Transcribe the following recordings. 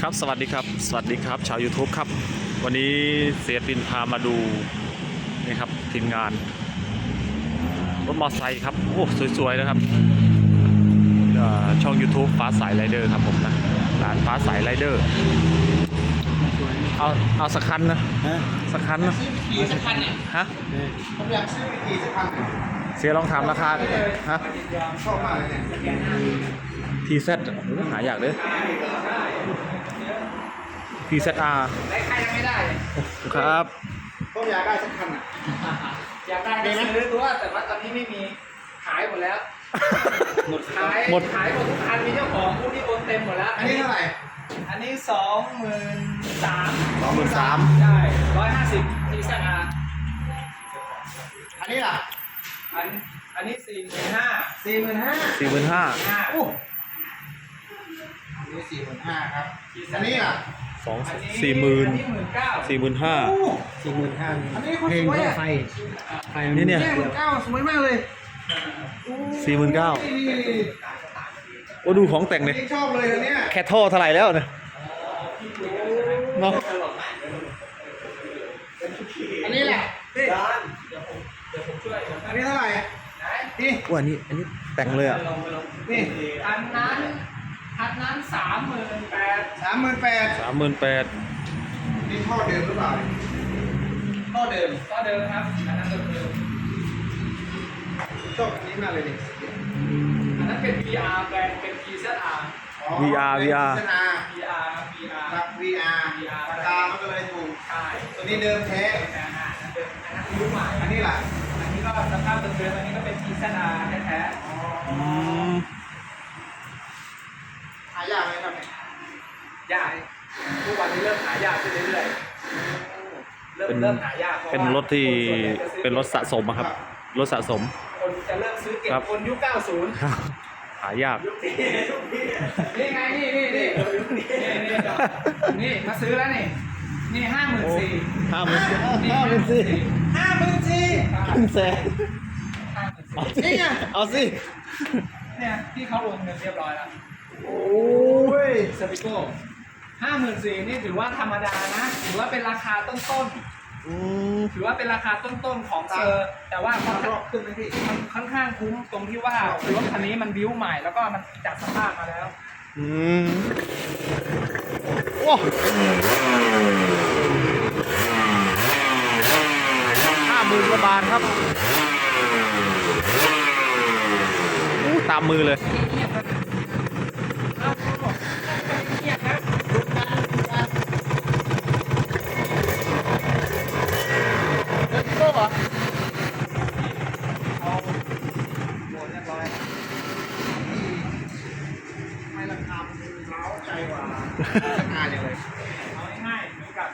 ครับสวัสดีครับ สวัสดีครับ ชาว YouTube ครับ วันนี้เสียปินพามาดูนี่ครับทีมงานรถมอเตอร์ไซค์ครับ โอ้ สวย ๆ นะครับเอ่อช่อง YouTube ฟ้าสายไรเดอร์ครับผมนะร้านฟ้าสายไรเดอร์เอาเอาสักคันนะฮะสักคันนะขี่สักคันเนี่ยฮะผมอยากซื้อไปขี่สักคันเสียลองถามราคาฮะชอบมากเลยเนี่ยทีเซหายากเลย ทีเซอาร์ได้ใครยังไม่ได้เลยครับผมอยากได้สักคันอะ อยากได้ก็ซื้อตัวแต่ว่าตอนนี้ไม่มีขายหมดแล้ว หมดขายหมด ขายหมดทุกคันมีเจ้าของผู้ที่โอนเต็มหมดแล้ว อันนี้เท่าไหร่อันนี้สองหมื่นสามสองหมื่นสามใช่ร้อยห้าสิบทีเซนอาอันนี้ล่ะอันอันนี้สี่หมื่นห้าสี่หมื่นห้าสี่หมื่นห้า ห้าโอ้อั นนี้สี่หมื่นห้าครับ อันนี้ล่ะสองอันนี้สี่หมื่นอันนี้หมื่นเก้าสี่หมื่นห้าโอ้สี่หมื่นห้าอันนี้คนเพลงสวยก็อะไฟไฟนี่เนี่ยเนี่ยหมื่นเก้าสวยมากเลยโอ้สี่หมื่นเก้านี่นี่นี่โอ้ดูของแต่งอันเลยนี้ชอบเลยอันเนี้ยแค่ท่อเท่าไหร่แล้วเนี่ยเนาะอันนี้แหละนี่เดี๋ยวผมเดี๋ยวผมช่วยอันนี้เท่าไหร่ไหนนี่ว่าอันนี้อันนี้แต่งเลยอะนี่อันนั้น อันนั้นสามหมื่นแปดสามหมื่นแปดสามหมื่นแปดนี่ท่อเดิมหรือเปล่าท่อเดิมก็เดิมครับอันนั้นเดิมเดิมชอบอันนี้มากเลยดิอันนั้นเป็น VR แบรนด์เป็น PZR อ๋อ VR VR พัฒนา VR ครับ VR ครับ VR VR ราคามันก็เลยถูกใช่ตัวนี้เดิมแท้แต่อันนั้นเดิมอันนั้นรุ่นใหม่อันนี้ล่ะอันนี้ก็สภาพเดิมๆอันนี้ก็เป็น PZR แท้อืม หายากไหมครับเนี่ย ๆ ยากทุกวันนี้เริ่มหายากขึ้นเรื่อยๆเริ่มเริ่มหายากพาะว่าเป็นรถที่คส่วนใหญ่จะซื้อเป็นรถสะสมอะครับ รถสะสม คนจะเริ่มซื้อเก็บครับ คนยุค 90ครับหายาก ยุคนี้ยุคนี้นี่ไงนี่นี่นี่ยุคนี้นี่นี่นี่มาซื้อแล้วนี่ นี่ห้าหมื่นสี่ห้าหมื่นห้าหมื่นสี่ห้าหมื่นสี่ครึ่งแสนห้าหมื่นสี่นี่ไงเอาสิ เนี่ยที่เขาโอนเงินเรียบร้อยแล้วโอ้ยสปิโก้ ห้าหมื่นสี่นี่ถือว่าธรรมดานะ ถือว่าเป็นราคาต้นอืม ๆ ถือว่าเป็นราคาต้นๆของเซอร์แต่ว่าค่อนรข้างอบขึ้นไหมพี่ มันค่อนข้างคุ้มตรงที่ว่ารถคันนี้มันบิ้วใหม่แล้วก็มันจัดสภาพมาแล้ว อืมโอ้ห้าหมื่นกว่าบาทครับอู้ตามมือเลยไม่ กว่าราคาอย่างเลยเอาง่ายๆเหมือนกับ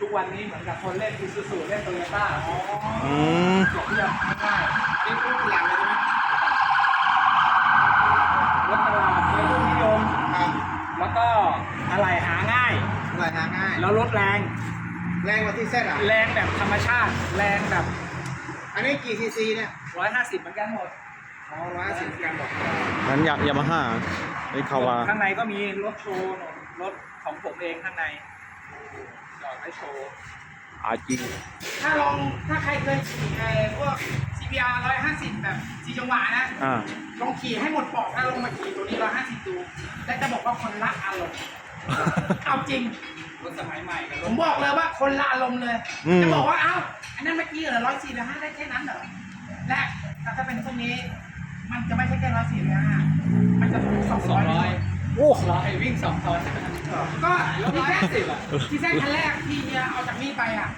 ทุกวันนี้เหมือนกับคนเล่น i ูซูเล่นโตโยต้าอ๋ออืมจบเรื่องง่ายนี่พูดเป็นหลังเลยใช่ไหมรถตลาดวัยรุ่นนิยม ครับแล้วก็อะไรหาง่าย รายงานง่าย แล้วรถแรง แรงกว่าที่เซตอะ แรงแบบธรรมชาติ แรงแบบ อันนี้กี่ซีซีเนี่ย 150เหมือนกันหมด อ๋อร้อยสิบกรัมบอกนั้นอยากยามาฮ่าไอ้คาวาข้างในก็มีรถโชว์รถของผมเองข้างในจอดไว้โชว์อาจีถ้าลองถ้าใครเคยขี่ไอ้พวก CBR 150 แบบสีจังหวะนะอ่าลองขี่ให้หมดปอกแล้วลงมาขี่ตัวนี้ 150 ดูและจะบอกว่าคนละอารมณ์เอาจริงรถสมัยใหม่กันผมบอกเลยว่าคนละอารมณ์เลยอืมจะบอกว่าเอ้าอันนั้นเมื่อกี้เหรอร้อยสี่หรือห้าได้แค่นั้นเหรอและถ้าเป็นพวกนี้ มันจะไม่ใช่แค่ร้อยสี่หรือห้ามันจะสองร้อยโอ้ร้อยวิ่งสองทอนก็ที่แค่สิบอะที่แค่คันแรกที่เฮียเอาจากนี่ไปอะ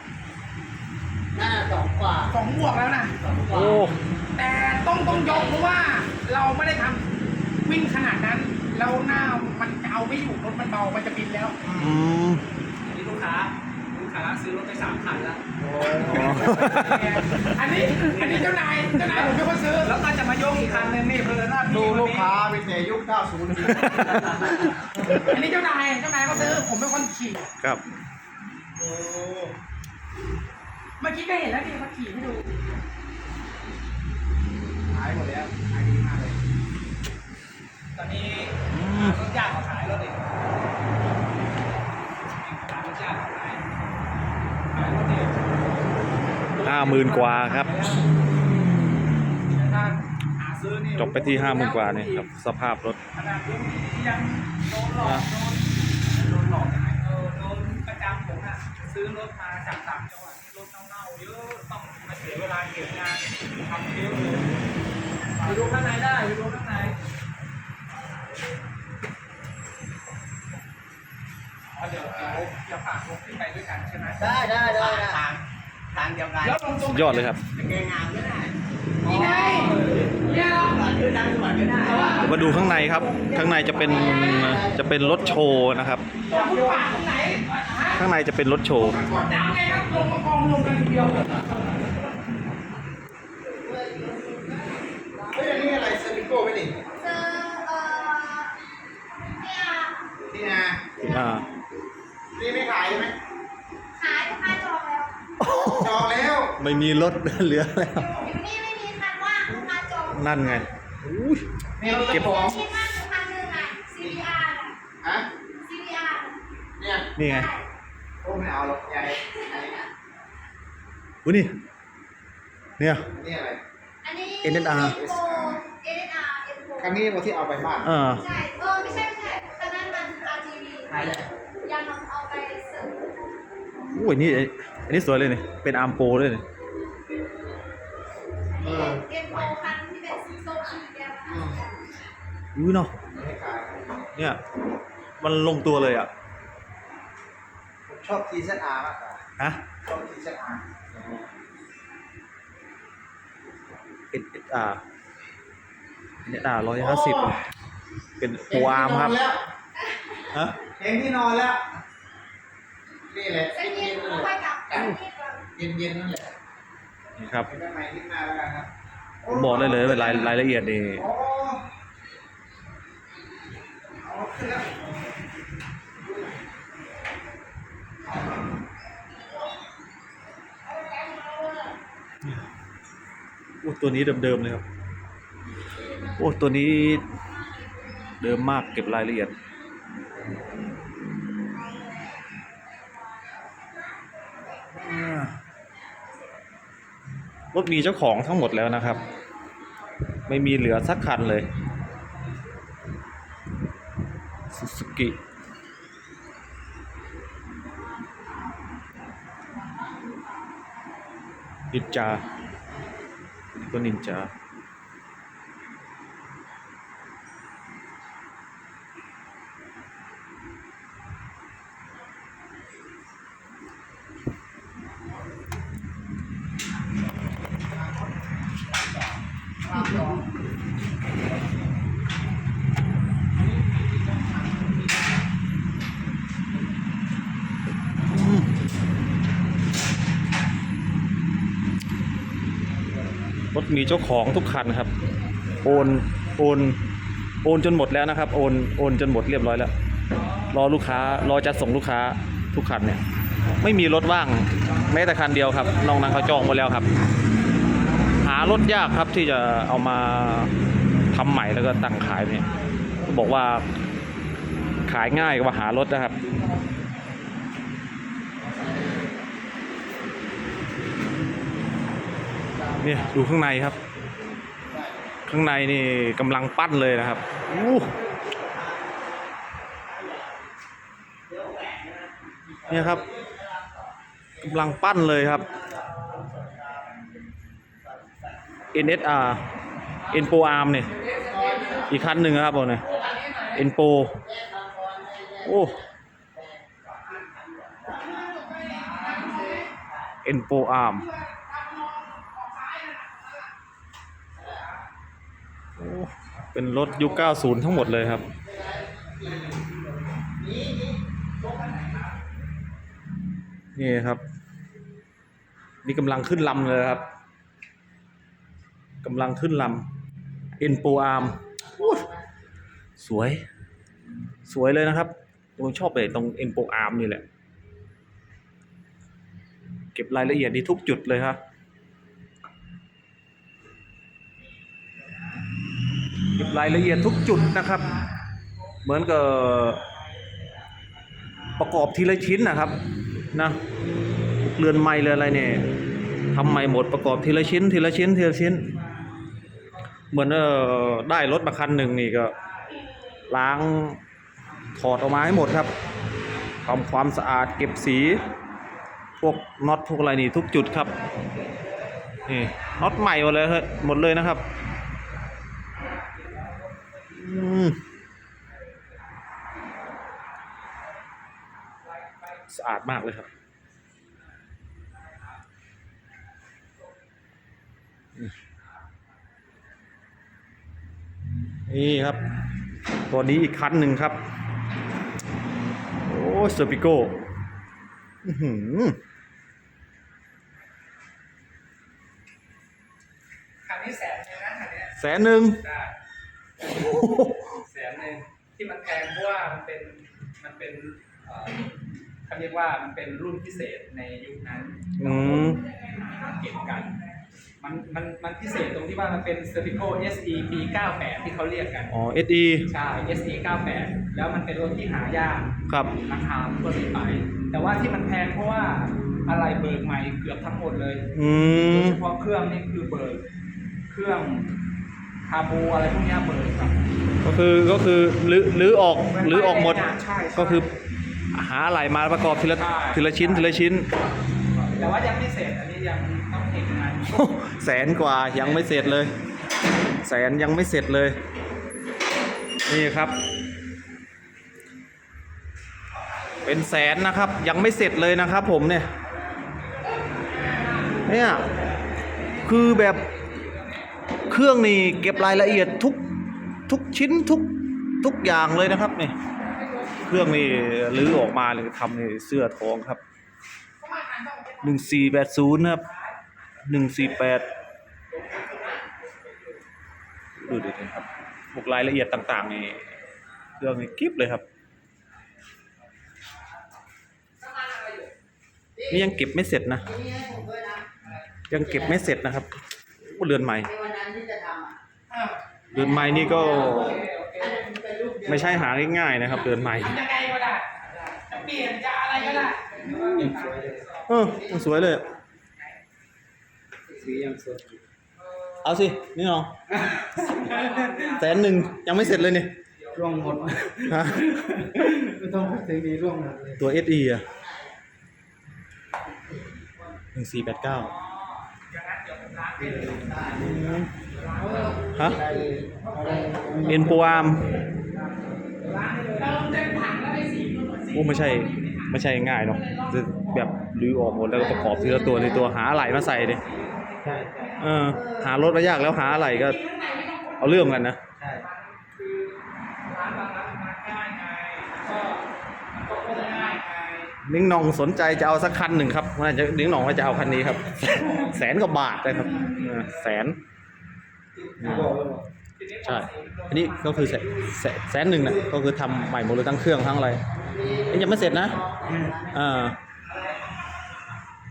หน้าสองกว่าสองบวกแล้วนะโอ้แต่ต้องต้องยกเพราะว่าเราไม่ได้ทำวิ่งขนาดนั้น แล้วหน้ามันเอาไม่อยู่รถมันเบามันจะบินแล้วอืมอันนี้ลูกค้า ลูกค้าซื้อรถไปสามคันแล้วอ๋ออันนี้อันนี้เจ้านายเจ้านายผมเป็นคนซื้อแล้วก็จะมายกอีกคันนึงนี่เพลินหน้าพี่ดูคนลูกนี้ค้าเป็นแต่ยุค90อันนี้เจ้านายเจ้านายเขาซื้อผมเป็นคนขี่ครับโอ้เมื่อกี้ก็เห็นแล้วนี่เขาขี่ให้ดูขายหมดแล้วขายดีมากเลยตอนนี้อืมรถยากกว่าขายรถเอง หมื่นกว่าครับแต่ถ้าหาซื้อนี่จบไปที่ห้าหมื่นกว่าเนี่ยครับ สภาพรถขนาดรุ่นนี้ยังโดนหลอกโดนโดนหลอกยังไงเออโดนประจำผมอะซื้อรถมาจากต่างจังหวัดนี่รถเน่าๆเยอะต้องมาเสียเวลาเก็บงานทำเยอะเลยไปดูข้างในได้ไปดูข้างในอ๋อเดี๋ยวเดี๋ยวจะฝากรถขึ้นไปด้วยกันใช่ไหมได้ได้ได้ได้ทางทางเดียวกันแล้วลงตรงสุดยอดเลยครับจะเกงงามก็ได้นี่ไงเนี่ยเหรอก่อนคือทางสวนก็ได้เดี๋ยวมาดูข้างในครับ ข้างในจะเป็นจะเป็นรถโชว์นะครับจะพูดปากตรงไหนฮะข้างในจะเป็นรถโชว์กดดังไงครับลงมากองลงกันทีเดียวเฮ้ยอันนี้อะไรเซอร์วิโก้ไหมนี่เจอเอ่อเนี่ยนี่นะอ่านี่ไม่ขายใช่ไหม ขายลูกค้าจองแล้ว จองแล้ว ไม่มีรถเหลือแล้วอยู่นี่ไม่มีคันว่างลูกค้าจองนั่นไงอุ้ยนี่รถเก็เก็บบของที่ว่างคือคันหนึงอะ CBR น่ะฮะ CBR เนี่ยนี่ไงโอ้ไม่เอาหรอกใหญ่อุ้ยนี่เนี่ยนี่อะไรอันนี้ NSR Info NSR Info คันนี้ว่าที่เอาไปบ้านอ่าใช่เออไม่ใช่ไม่ใช่คันนั้นมัน RGB ขายเลยยังเอาไปเสริมอุ้ยนี่อันนี้สวยเลยนี่เป็นอาร์มโปรด้วยนี่ เออเอ็มโคันที่เป็นสีส้มสีแดงอืมอุ้ยเนาะไม่ขายเนี่ย มันลงตัวเลยอะผมชอบทีเซอาร์มากกว่าฮะชอบทีเซอาร์เอ็ดเอ็ดอาร์เอ็ดอาร์ร้อยห้าสิบเป็นโปรอาร์มครับแล้วฮะเห็นที่นอนแล้วนี่แหละเส้นเย็เย็นนๆเอานั่นไปแหละกับนี่ก่อนเย็นๆนั่นแหละ นี่ครับ ผมบอกได้เลยว่ารายรายละเอียดนี่โอ้ตัวนี้เดิมๆเลยครับ โอ้ตัวนี้เดิมมากเก็บรายละเอียด รถมีเจ้าของทั้งหมดแล้วนะครับ ไม่มีเหลือสักคันเลยสุสกินินจาก็นินจา รถมีเจ้าของทุกคันครับ โอนโอนโอนจนหมดแล้วนะครับ โอนโอนจนหมดเรียบร้อยแล้ว รอลูกค้ารอจะส่งลูกค้าทุกคันเนี่ย ไม่มีรถว่างแม้แต่คันเดียวครับนอกนั้นเขาจองหมดแล้วครับ หารถยากครับที่จะเอามาทำใหม่แล้วก็ตั้งขายเนี่ยบอกว่าขายง่ายกว่าหารถนะครับ เนี่ยดูข้างในครับ ข้างในนี่กำลังปั้นเลยนะครับอู้เนี่ยครับกำลังปั้นเลยครับ NSR Enpo Arm เนี่ยอีกคันหนึ่งนะครับผมเนี่ย Enpo โอ้ Enpo Arm โอ้ เป็นรถยุค 90 ทั้งหมดเลยครับ นี่ครับ นี่กำลังขึ้นลำเลยครับกำลังขึ้นลำเอ็นโปอาร์มสวย สวยเลยนะครับผมชอบเลยตรงเอ็นโปอาร์มนี่แหละ เก็บรายละเอียดดีทุกจุดเลยครับ เก็บรายละเอียดทุกจุดนะครับ เหมือนกับประกอบทีละชิ้นนะครับนะเรือนไม้เรือนอะไรเนี่ยทำใหม่หมดประกอบทีละชิ้น ทีละชิ้นทีละชิ้น เหมือนเออได้รถมาคันหนึ่งนี่ก็ล้างถอดออกมาให้หมดครับทำความสะอาดเก็บสีพวกน็อตพวกอะไรนี่ทุกจุดครับนี่น็อตใหม่หมดเลยเฮ้ยหมดเลยนะครับ สะอาดมากเลยครับ นี่ครับ ตัวนี้อีกคันหนึ่งครับ โอ้เซอร์ปิโก้อื้อหือคันนี้แสนหนึงนะคันเนี้ยแสนหนึ่งได้ แสนหนึ่งที่มันแพงเพราะว่ามันเป็นมันเป็นเอ่อเขาเรียกว่ามันเป็นรุ่นพิเศษในยุคนั้นอืม เก็บกัน มันมันมันพิเศษตรงที่ว่ามันเป็น Serpico SE P 98ที่เขาเรียกกัน อ๋อ SE ใช่ SE 98แล้วมันเป็นรถที่หายาก ครับ ราคาก็เลยไป แต่ว่าที่มันแพงเพราะว่าอะไรเบิกใหม่เกือบทั้งหมดเลยอืโดมยเฉพาะเครื่องนี่คือเบิกเครื่อง คาบูอะไรพวกเนี้ยเบิกครับก็คือก็คือรื้อรื้อออกรื้อออกหมด ใช่ใช่ก็คือหาอะไรมาประกอบทีละใช่ทีละชิ้นทีละชิ้น แต่ว่ายังไม่เสร็จอันนี้ยังต้องเก็บงาน แสนกว่ายังไม่เสร็จเลย แสนยังไม่เสร็จเลย นี่ครับ เป็นแสนนะครับยังไม่เสร็จเลยนะครับผมเนี่ย เนี่ย คือแบบ เครื่องนี่เก็บรายละเอียดทุกทุกชิ้นทุกทุกอย่างเลยนะครับนี่เครื่องนี่รื้อออกมาเลยทำในเสื้อทองครับหนึ่งสี่แปดศูนย์ครับหนึ่งสี่แปดดูดิครับพวกรายละเอียดต่างๆนี่เครื่องนี่กิ๊บเลยครับนี่ยังเก็บไม่เสร็จนะ ยังเก็บไม่เสร็จนะครับ เรือนใหม่ในวันนั้นที่จะทำอะเรือนใหม่นี่ก็อันนั้นเป็นรูปเดียวไม่ใช่หาง่ายๆนะครับ เรือนใหม่ทำยังไงก็ได้จะเปลี่ยนจะอะไรก็ได้เออยังสวยเลยสียังสดเอาสิ นี่น้องแสนหนึ่งยังไม่เสร็จเลยเนี่ยร่วงหมดฮะไม่ต้องพูดถึงดีร่วงหมดเลยตัว SE อะหนึ่งสี่แปดเก้า ฮะได้เลยเอาเลยเอ็นโปรอาร์มโอ้ไม่ใช่ไม่ใช่ง่ายเนาะจะแบบรื้อออกหมดแล้วก็ประกอบทีละตัวทีละตัวหาอะไหล่มาใส่ดิใช่เออหารถมายากแล้วหาอะไหล่ก็เอาเรื่องกันนะ ใช่ ร้านบางร้านมันง่ายไงก็มันก็ไม่ง่ายไง นิ้งหนองสนใจจะเอาสักคันหนึ่งครับว่าจะนิ้งหนองว่าจะเอาคันนี้ครับ แสนกว่าบาทเลยครับเออแสนบอกเลยบอกใช่อันนี้ก็คือแสนแสนแสนหนึ่งนะก็คือทำใหม่หมดเลยทั้งเครื่องทั้งอะไรนี่ยังไม่เสร็จนะอ่า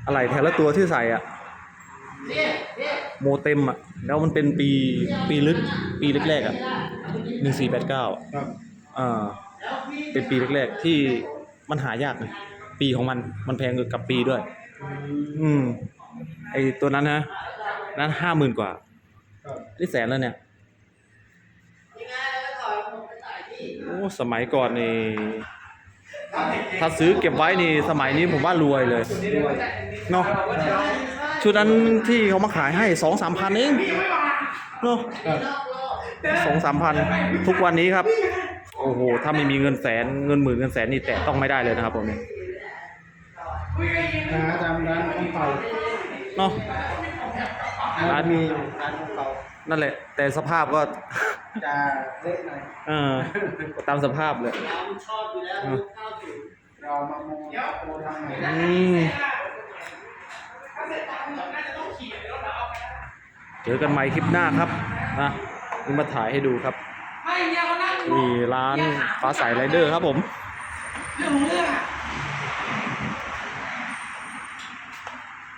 อะไรแต่ละตัวที่ใส่อะโมเต็มอะ แล้วมันเป็นปีปีลึกปีแรกๆอะหนึ่งสี่แปดเก้าครับอ่าเป็นปีแรกๆที่มันหายากนะ ปีของมัน มันแพงกับปีด้วย อืม ไอตัวนั้นนะ นั้นห้าหมื่นกว่าครับนี่แสนแล้วเนี่ย โอ้ สมัยก่อนนี่ ถ้าซื้อเก็บไว้นี่ สมัยนี้ผมว่ารวยเลย เนาะ ชุดนั้นที่เขามาขายให้สองสามพันเอง เนาะสองสามพันทุกวันนี้ครับ โอ้โห ถ้าไม่มีเงินแสนเงินหมื่นเงินแสนนี่แตะต้องไม่ได้เลยนะครับผมเนี่ย หาตามร้านของเก่าเนาะ ร้านมีอยู่ร้านของเก่านั่นแหละ แต่สภาพก็ จะเละหน่อยเออตามสภาพเลยเราชอบอยู่แล้วยุคเข้าถึงเรามาโมโมทำใหม่อืมเจอกันใหม่คลิปหน้าครับนะนี่มาถ่ายให้ดูครับไม่เนี่ยเขานั่งนี่ร้านฟ้าใสไรเดอร์ครับผม เรื่องของเรื่องอะ